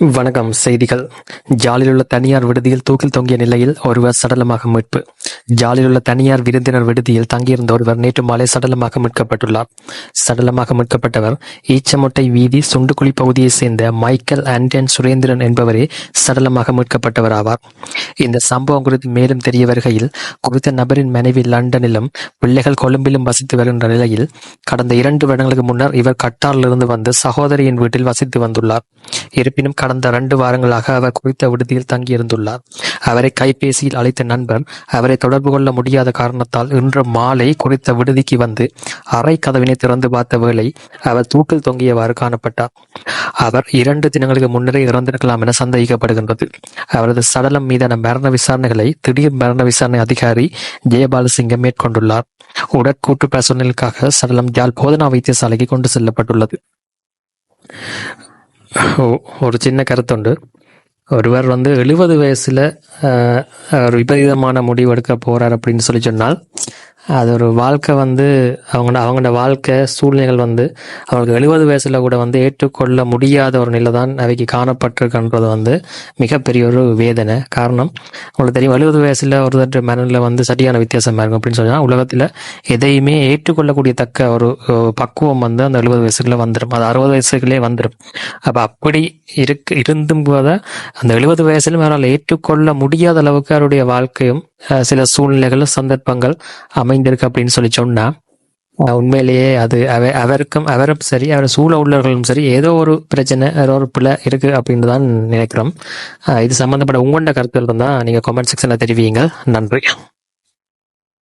வணக்கம் செய்திகள். ஜாலில் உள்ள தனியார் விடுதியில் தூக்கில் தொங்கிய நிலையில் ஒருவர் சடலமாக மீட்பு. ஜாலில் உள்ள தனியார் விருந்தினர் விடுதியில் தங்கியிருந்த ஒருவர் நேற்று மாலை சடலமாக மீட்கப்பட்டுள்ளார். சடலமாக மீட்கப்பட்டவர் ஈச்சமொட்டை வீதி சுண்டுக்குழி பகுதியைச் சேர்ந்த மைக்கேல் ஆண்டன் சுரேந்திரன் என்பவரே சடலமாக மீட்கப்பட்டவர் ஆவார் இந்த சம்பவம் குறித்து மேலும் தெரிய வருகையில் குறித்த நபரின் மனைவி லண்டனிலும் பிள்ளைகள் கொழும்பிலும் வசித்து வருகின்ற நிலையில் கடந்த இரண்டு வருடங்களுக்கு முன்னர் இவர் கட்டாரிலிருந்து வந்து சகோதரியின் வீட்டில் வசித்து வந்துள்ளார். இருப்பினும் கடந்த இரண்டு வாரங்களாக அவர் குறித்த விடுதியில் தங்கியிருந்துள்ளார். அவரை கைபேசியில் அழைத்த நண்பர் அவரை தொடர்பு கொள்ள முடியாத காரணத்தால் இன்று மாலை குறித்த விடுதிக்கு வந்து அறை கதவினை திறந்து பார்த்த வேளை அவர் தூக்கில் தொங்கியவாறு காணப்பட்டார். அவர் இரண்டு தினங்களுக்கு முன்னரே இறந்திருக்கலாம் என சந்தேகிக்கப்படுகின்றது. அவரது சடலம் மீதான மரண விசாரணைகளை திடீர் மரண விசாரணை அதிகாரி ஜெயபாலசிங்கம் மேற்கொண்டுள்ளார். உடற்கூட்டு பரிசோதனைக்காக சடலம் யாழ் போதனா வைத்தியசாலைக்கு கொண்டு செல்லப்பட்டுள்ளது. ஓ- ஒரு சின்ன கருத்துண்டு. ஒருவர் வந்து எழுபது வயசுல ஆஹ், ஒரு விபரீதமான முடிவு எடுக்க போறார் அப்படின்னு சொல்லி சொன்னால் அது ஒரு வாழ்க்கை வந்து அவங்க அவங்களோட வாழ்க்கை சூழ்நிலைகள் வந்து அவங்களுக்கு எழுபது வயசில் கூட வந்து ஏற்றுக்கொள்ள முடியாத ஒரு நிலை தான் அவைக்கு காணப்பட்டிருக்குன்றது வந்து மிகப்பெரிய ஒரு வேதனை. காரணம் உங்களுக்கு தெரியும் எழுபது வயசில் ஒரு மனநிலை வந்து சரியான வித்தியாசமாக இருக்கும் அப்படின்னு சொன்னால் உலகத்தில் எதையுமே ஏற்றுக்கொள்ளக்கூடிய தக்க ஒரு பக்குவம் வந்து அந்த எழுபது வயசுல வந்துடும் அது அறுபது வயசுக்குள்ளே வந்துடும் அப்போ அப்படி இருக்கு இருந்தும் போத அந்த எழுபது வயசுல அவரால் ஏற்றுக்கொள்ள முடியாத அளவுக்கு அவருடைய வாழ்க்கையும் சில சூழ்நிலைகள் சந்தர்ப்பங்கள் அமைந்திருக்கு அப்படின்னு சொல்லி சொன்னா உண்மையிலேயே அது அவ அவருக்கும் அவரும் சரி அவர் சூழ உள்ளவர்களும் சரி ஏதோ ஒரு பிரச்சனை ஏதோ ஒரு பிள்ளை இருக்கு அப்படின்னு தான் நினைக்கிறோம். இது சம்பந்தப்பட்ட உங்களோட கருத்துக்கள் இருந்தால் நீங்க கமெண்ட் செக்ஷன்ல தெரிவிங்க நன்றி.